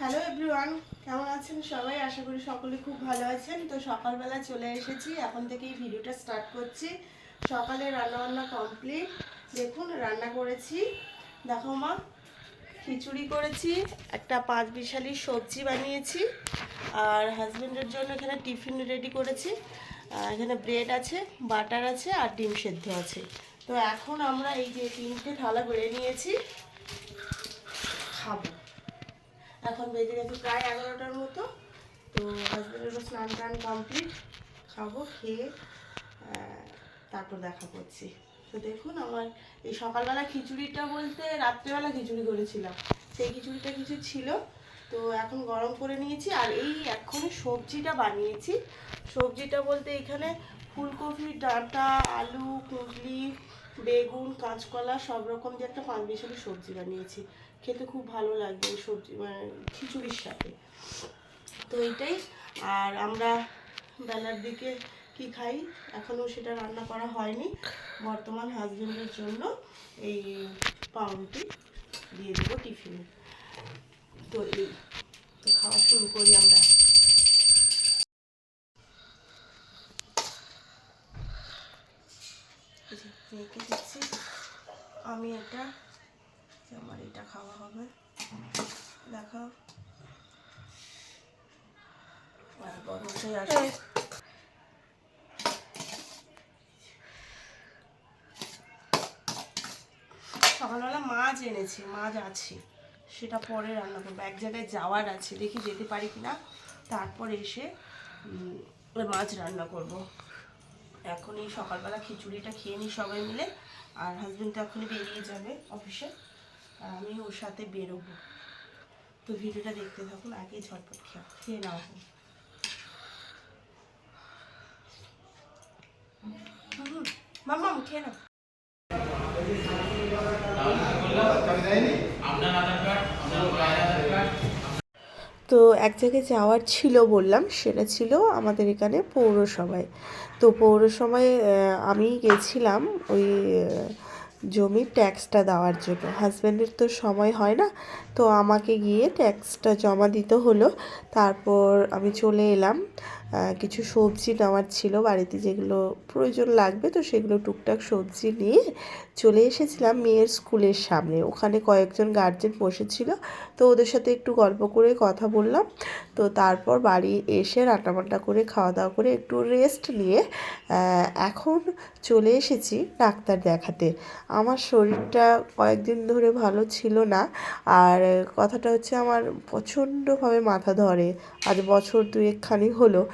Hello everyone কেমন আছেন সবাই? আশা করি সকলে খুব ভালো আছেন। তো সকালবেলা চলে এসেছি। এখন থেকেই ভিডিওটা স্টার্ট করছি। সকালে রান্নাবান্না কমপ্লিট দেখুন, রান্না করেছি। দেখো মা, খিচুড়ি করেছি, একটা পাঁচ বিশালি সবজি বানিয়েছি, আর হাজবেন্ডের জন্য এখানে টিফিন রেডি করেছি। এখানে ব্রেড আছে বাটার আছে, আর ডিম সেদ্ধ আছে। তো এখন আমরা এই যে তিনটে থালা বেড়ে নিয়েছি, খাব। এখন বেজে গেছে প্রায় এগারোটার মতো। তো হাজব্যান্ডেরও স্নান টান কমপ্লিট খাব, খেয়ে তারপর দেখা করছি। তো দেখুন আমার এই সকালবেলা খিচুড়িটা বলতে রাত্রেবেলা খিচুড়ি করেছিলাম। সেই খিচুড়িটা কিছু ছিল। তো এখন গরম করে নিয়েছি আর এই এক্ষুনি সবজিটা বানিয়েছি। সবজিটা বলতে এখানে ফুলকপি, ডাঁটা, আলু, কুঁদলি, বেগুন, কাঁচকলা সব রকম দিয়ে একটা পাঁচ সবজি বানিয়েছি। খেতে খুব ভালো এই সবজি মানে খিচুড়ির সাথে। তো এইটাই। আর আমরা বেলার দিকে কি খাই? এখনও সেটা রান্না করা হয়নি। বর্তমান হাজবেন্ডের জন্য এই পাউরুটি দিয়ে দেবো টিফিনে। তো এই, তো খাওয়া শুরু করি আমরা। আমি এটা আমার এটা খাওয়া হবে। দেখাও। আর গরমটাই আসে। সকালবেলা মাছ এনেছি, মাছ আছে। সেটা পরে রান্না করব। এক জায়গায় যাওয়ার আছে, দেখি যেতে পারি কিনা। তারপর এসে মাছ রান্না করব। এখন এই সকালবেলা খিচুড়িটা খেয়ে নিই সবাই মিলে। আর হাজবেন্ড তো এখনই বেরিয়ে যাবে অফিসে আর আমি ওর সাথে বেরোবো। তো ভিডিওটা দেখতে থাকুন, আগে ঝটপট খেয়ে খেয়ে নাও। মাম্মাম খেয়ে নাও। তো এক জায়গায় যাওয়ার ছিল বললাম, সেটা ছিল আমাদের এখানে পৌরসভায়। তো পৌরসভায় আমি গেছিলাম ওই জমির ট্যাক্সটা দেওয়ার জন্য। হাজব্যান্ডের তো সময় হয় না, তো আমাকে গিয়ে ট্যাক্সটা জমা দিতে হলো। তারপর আমি চলে এলাম। কিছু সবজি নেওয়ার ছিল বাড়িতে যেগুলো প্রয়োজন লাগবে, তো সেগুলো টুকটাক সবজি নিয়ে চলে এসেছিলাম মেয়ের স্কুলের সামনে। ওখানে কয়েকজন গার্জেন বসেছিল, তো ওদের সাথে একটু গল্প করে কথা বললাম। তো তারপর বাড়ি এসে রান্নাবান্না করে খাওয়া দাওয়া করে একটু রেস্ট নিয়ে এখন চলে এসেছি ডাক্তার দেখাতে। আমার শরীরটা কয়েকদিন ধরে ভালো ছিল না, আর কথাটা হচ্ছে আমার প্রচণ্ডভাবে মাথা ধরে। আজ বছর দুয়েকখানি হলো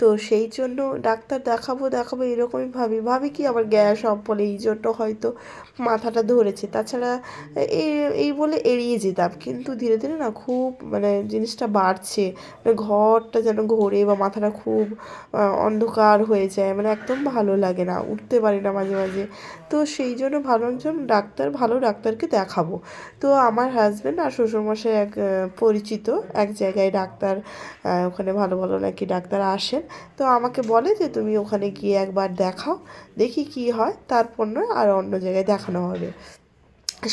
তো সেই জন্য ডাক্তার দেখাবো দেখাবো, এরকমই ভাবি। ভাবি কি আমার গ্যাস অফ বলে, এই জন্য হয়তো মাথাটা ধরেছে। তাছাড়া এই বলে এড়িয়ে যেতাম। কিন্তু ধীরে ধীরে না খুব মানে জিনিসটা বাড়ছে। মানে ঘরটা যেন ঘোরে বা মাথাটা খুব অন্ধকার হয়ে যায় মানে একদম ভালো লাগে না। উঠতে পারি না মাঝে মাঝে। তো সেই জন্য ভাবলাম যে ডাক্তার, ভালো ডাক্তারকে দেখাবো। তো আমার হাজব্যান্ড আর শ্বশুরমশাই এক পরিচিত। এক জায়গায় ডাক্তার ওখানে ভালো ভালো নাকি ডাক্তার আসেন। তো আমাকে বলে যে তুমি ওখানে গিয়ে একবার দেখাও দেখি কি হয়। তারপর নয় আর অন্য জায়গায় দেখানো হবে।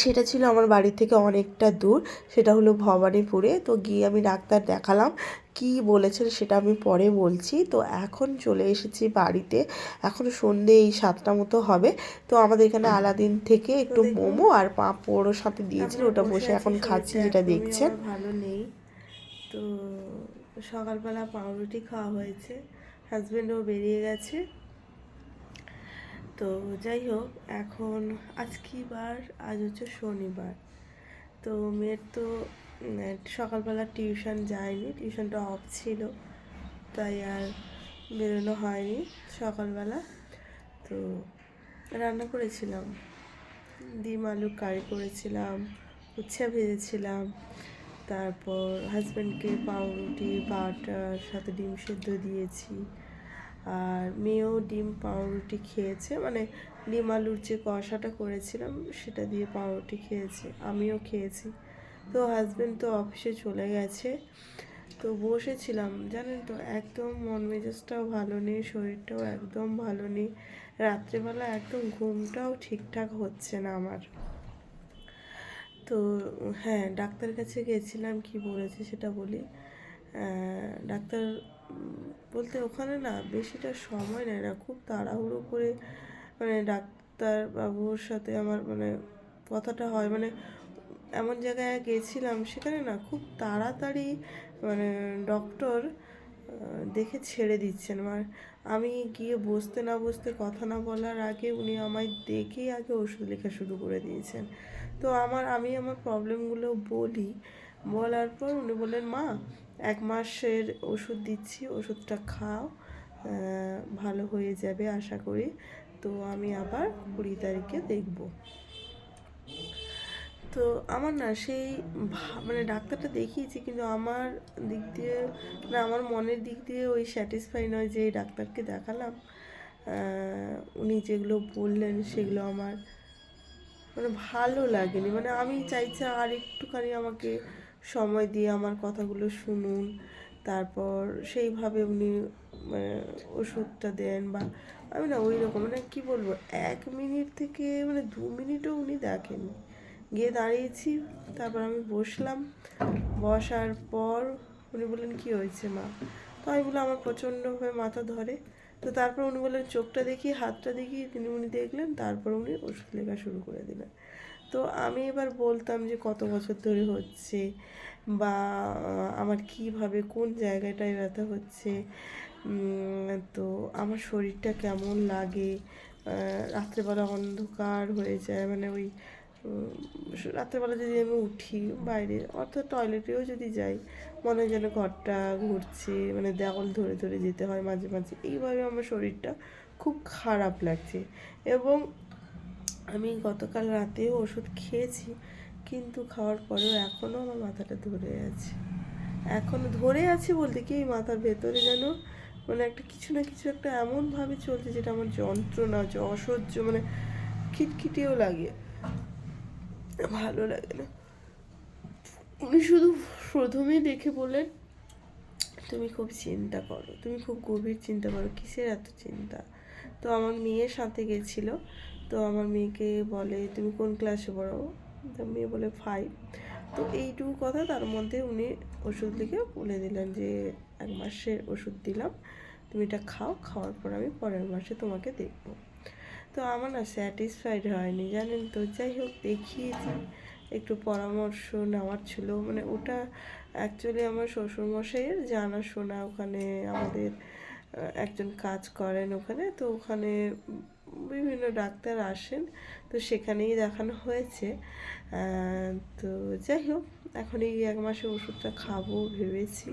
সেটা ছিল আমার বাড়ি থেকে অনেকটা দূর সেটা হলো ভবানীপুরে। তো গিয়ে আমি ডাক্তার দেখালাম কি বলেছেন সেটা আমি পরে বলছি। তো এখন চলে এসেছি বাড়িতে এখন সন্ধে এই সাতটা মতো হবে। তো আমাদের এখানে আলাদিন থেকে একটু মোমো আর পাঁপড়ও সাথে দিয়েছিল ওটা বসে এখন খাচ্ছি যেটা দেখছেন। ভালো নেই। তো সকালবেলা পাউরুটি খাওয়া হয়েছে। হাজব্যান্ডও বেরিয়ে গেছে। তো যাই হোক, এখন আজ কি বার, আজ হচ্ছে শনিবার। তো মেয়ের তো সকালবেলা টিউশন যায়নি টিউশনটা অফ ছিল। তাই আর বেরোনো হয়নি সকালবেলা। তো রান্না করেছিলাম। ডিম, আলু, কারি করেছিলাম, উচ্ছে ভেজেছিলাম। তারপর হাজব্যান্ডকে পাউরুটি, বাটার, সাথে ডিম সেদ্ধ দিয়েছি। আর মেয়েও ডিম পাউরুটি খেয়েছে মানে ডিম আলুর যে কষাটা করেছিলাম, সেটা দিয়ে পাউরুটি খেয়েছে, আমিও খেয়েছি। তো হাজব্যান্ড তো অফিসে চলে গেছে। তো বসেছিলাম, জানেন তো, একদম মন মেজাজটাও ভালো নেই, শরীরটাও একদম ভালো নেই। রাত্রেবেলা একদম ঘুমটাও ঠিকঠাক হচ্ছে না আমার। তো হ্যাঁ ডাক্তার কাছে গেছিলাম কি বলেছে সেটা বলি। ডাক্তার বলতে ওখানে না বেশিটা সময় নেয় না, খুব তাড়াহুড়ো করে মানে ডাক্তার বাবুর সাথে আমার মানে কথাটা হয়। মানে এমন জায়গায় গেছিলাম সেখানে না খুব তাড়াতাড়ি মানে ডক্টর দেখে ছেড়ে দিচ্ছেন। মানে আমি গিয়ে বসতে না বসতে কথা না বলার আগে উনি আমায় দেখেই আগে ওষুধ লেখা শুরু করে দিয়েছেন। তো আমার, আমি আমার প্রবলেমগুলো বলি। বলার পর উনি বললেন, মা, এক মাসের ওষুধ দিচ্ছি, ওষুধটা খাও ভালো হয়ে যাবে আশা করি। তো আমি আবার কুড়ি তারিখে দেখব। তো আমার না সেই মানে ডাক্তারটা দেখিয়েছি কিন্তু আমার দিক দিয়ে মানে আমার মনের দিক দিয়ে ওই স্যাটিসফাই নয় যে ডাক্তারকে দেখালাম। উনি যেগুলো বললেন সেগুলো আমার মানে ভালো লাগেনি। মানে আমি চাইছি আর একটুখানি আমাকে সময় দিয়ে আমার কথাগুলো শুনুন, তারপর সেইভাবে উনি মানে ওষুধটা দেন বা আমি না ওই রকম মানে কী বলব, এক মিনিট থেকে মানে দু মিনিটও উনি দেখেন গিয়ে দাঁড়িয়েছি, তারপর আমি বসলাম। বসার পর উনি বললেন, কী হয়েছে মা? তো আমি বললাম, আমার প্রচণ্ডভাবে মাথা ধরে। তো তারপর উনি বললেন, চোখটা দেখি, হাতটা দেখি। তিনি উনি দেখলেন, তারপর উনি ওষুধ লেখা শুরু করে দিলেন। তো আমি এবার বলতাম যে, কত বছর ধরে হচ্ছে বা আমার কীভাবে, কোন জায়গাটায় ব্যথা হচ্ছে? তো আমার শরীরটা কেমন লাগে? রাত্রেবেলা অন্ধকার হয়ে যায় মানে ওই রাত্রেবেলা যদি আমি উঠি বাইরে, অর্থাৎ টয়লেটেও যদি যাই, মনে হয় যেন ঘরটা ঘুরছে মানে দেওয়াল ধরে ধরে যেতে হয় মাঝে মাঝে, এইভাবে আমার শরীরটা খুব খারাপ লাগছে। এবং আমি গতকাল রাতেও ওষুধ খেয়েছি, কিন্তু খাওয়ার পরেও এখনও আমার মাথাটা ধরে আছে। এখনও ধরে আছে বলতে কি, এই মাথার ভেতরে যেন মানে একটা কিছু না কিছু একটা এমনভাবে চলছে, যেটা আমার যন্ত্রণা অসহ্য মানে খিটখিটিও লাগে। ভালো লাগে না। উনি শুধু প্রথমেই দেখে বললেন, তুমি খুব চিন্তা করো, তুমি খুব গভীর চিন্তা করো, কিসের এত চিন্তা? তো আমার মেয়ের সাথে গেছিল। তো আমার মেয়েকে বলে, তুমি কোন ক্লাসে পড়ো তো মেয়ে বলে ফাইভ তো এইটুকু কথা তার মধ্যে উনি ওষুধ লিখে বলে দিলেন যে, এক মাসের ওষুধ দিলাম, তুমি এটা খাও, খাওয়ার পর আমি পরের মাসে তোমাকে দেখব। তো আমার না স্যাটিসফাইড হয়নি, জানেন তো? যাই হোক, দেখিয়েছি। একটু পরামর্শ নেওয়ার ছিল। মানে ওটা অ্যাকচুয়ালি আমার শ্বশুরমশাইয়ের জানাশোনা। ওখানে আমাদের একজন কাজ করেন ওখানে। তো ওখানে বিভিন্ন ডাক্তার আসেন। তো সেখানেই দেখানো হয়েছে। তো যাই হোক, এখন এই এক মাসে ওষুধটা খাব, ভেবেছি।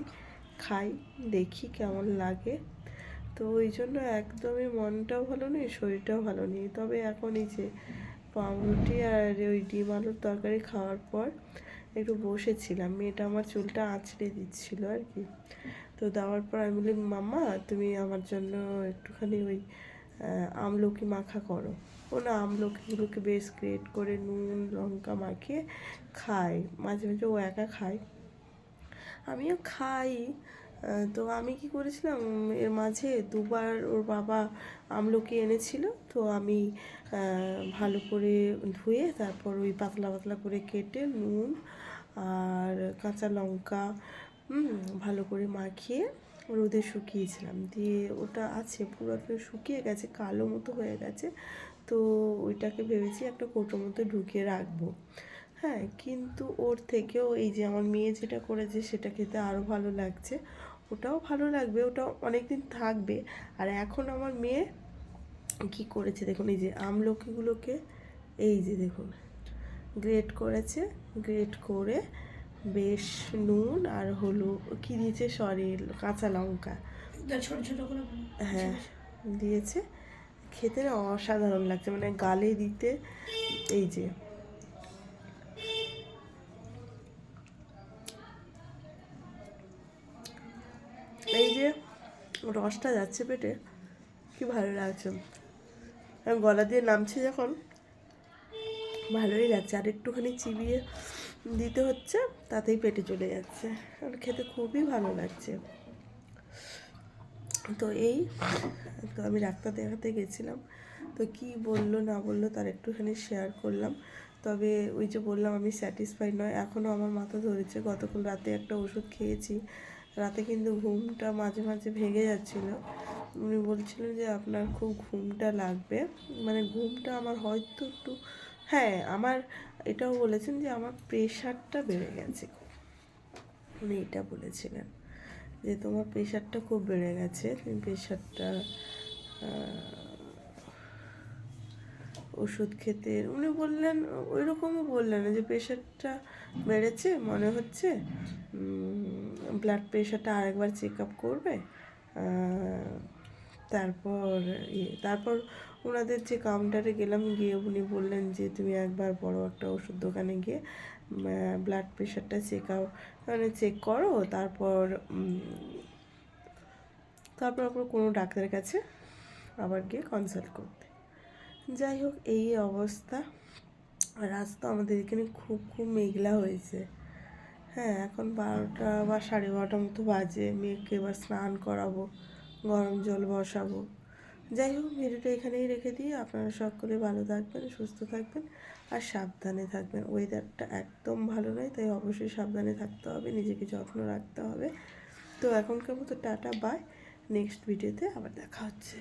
খাই, দেখি কেমন লাগে। তো ওই জন্য একদমই মনটাও ভালো নেই, শরীরটাও ভালো নেই। তবে এখন এই যে পাউরুটি আর ওই ডিম আলুর তরকারি খাওয়ার পর একটু বসেছিলাম। মেয়েটা আমার চুলটা আঁচড়ে দিচ্ছিল আর কি। তো দেওয়ার পর আমি বলি মাম্মা, তুমি আমার জন্য একটুখানি ওই আমলকি মাখা করো। ও না, আমলকিগুলোকে বেশ গ্রেট করে নুন, লঙ্কা মাখিয়ে খায়। মাঝে মাঝে ও একা খায়। আমিও খাই। তো আমি কি করেছিলাম? এর মাঝে দুবার ওর বাবা আমলকি এনেছিল, তো আমি ভালো করে ধুয়ে তারপর ওই পাতলা পাতলা করে কেটে নুন আর কাঁচা লঙ্কা ভালো করে মাখিয়ে রোদে শুকিয়েছিলাম। দিয়ে ওটা আছে পুরোপুরি শুকিয়ে গেছে, কালো মতো হয়ে গেছে, তো ওইটাকে ভেবেছি একটা কৌটোর মতো ঢুকিয়ে রাখব। হ্যাঁ কিন্তু ওর থেকেও এই যে আমার মেয়ে যেটা করেছে সেটা খেতে আরও ভালো লাগছে। ওটাও ভালো লাগবে ওটাও অনেক দিন থাকবে। আর এখন আমার মেয়ে কি করেছে দেখুন এই যে আমলকিগুলোকে এই যে দেখুন গ্রেট করেছে গ্রেট করে বেশ নুন আর হলুদ কি দিয়েছে? সরি কাঁচা লঙ্কা। যা ছোট ছোট করে হ্যাঁ দিয়েছে। খেতে না অসাধারণ লাগছে মানে গালে দিতে এই যে রসটা যাচ্ছে পেটে, কি ভালো লাগছে। গলা দিয়ে নামছে যখন, ভালোই লাগছে। আর একটুখানি চিবিয়ে দিতে হচ্ছে, তাতেই পেটে চলে যাচ্ছে। আর খেতে খুবই ভালো লাগছে। তো এই, তো আমি ডাক্তার দেখাতে গেছিলাম। তো কি বলল, না বলল, তার একটুখানি শেয়ার করলাম। তবে ওই যে বললাম, আমি স্যাটিসফাইড নয়। এখনও আমার মাথা ধরেছে। গতকাল রাতে একটা ওষুধ খেয়েছি। রাতে কিন্তু ঘুমটা মাঝে মাঝে ভেঙে যাচ্ছিল। উনি বলছিলেন যে, আপনার খুব ঘুমটা লাগবে। মানে ঘুমটা আমার হয়তো একটু হ্যাঁ আমার এটাও বলেছেন যে, আমার প্রেশারটা বেড়ে গেছে। উনি এটা বলেছিলেন যে, তোমার প্রেশারটা খুব বেড়ে গেছে। তুমি প্রেশারটা ওষুধ খেতে। উনি বললেন ওই রকমও বললেন যে প্রেশারটা বেড়েছে, মনে হচ্ছে ব্লাড প্রেশারটা আরেকবার চেক আপ করবে তারপর ইয়ে তারপর ওনাদের যে কাউন্টারে গেলাম, গিয়ে উনি বললেন যে, তুমি একবার বড় একটা ওষুধ দোকানে গিয়ে ব্লাড প্রেশারটা চেক আপ মানে চেক করো, তারপর তারপর আপনার কোনো ডাক্তারের কাছে আবার গিয়ে কনসাল্ট করতে। যাই হোক, এই অবস্থা। আর আজ তো আমাদের এখানে খুব খুব মেঘলা হয়েছে। হ্যাঁ এখন বারোটা বা সাড়ে বারোটার মতো বাজে। মেয়েকে এবার স্নান করাবো, গরম জল বসাবো। যাই হোক, ভিডিওটা এখানেই রেখে দিই। আপনারা সকলে ভালো থাকবেন, সুস্থ থাকবেন আর সাবধানে থাকবেন। ওয়েদারটা একদম ভালো নয়, তাই অবশ্যই সাবধানে থাকতে হবে, নিজেকে যত্ন রাখতে হবে। তো এখনকার মতো টাটা বাই নেক্সট ভিডিওতে আবার দেখা হচ্ছে।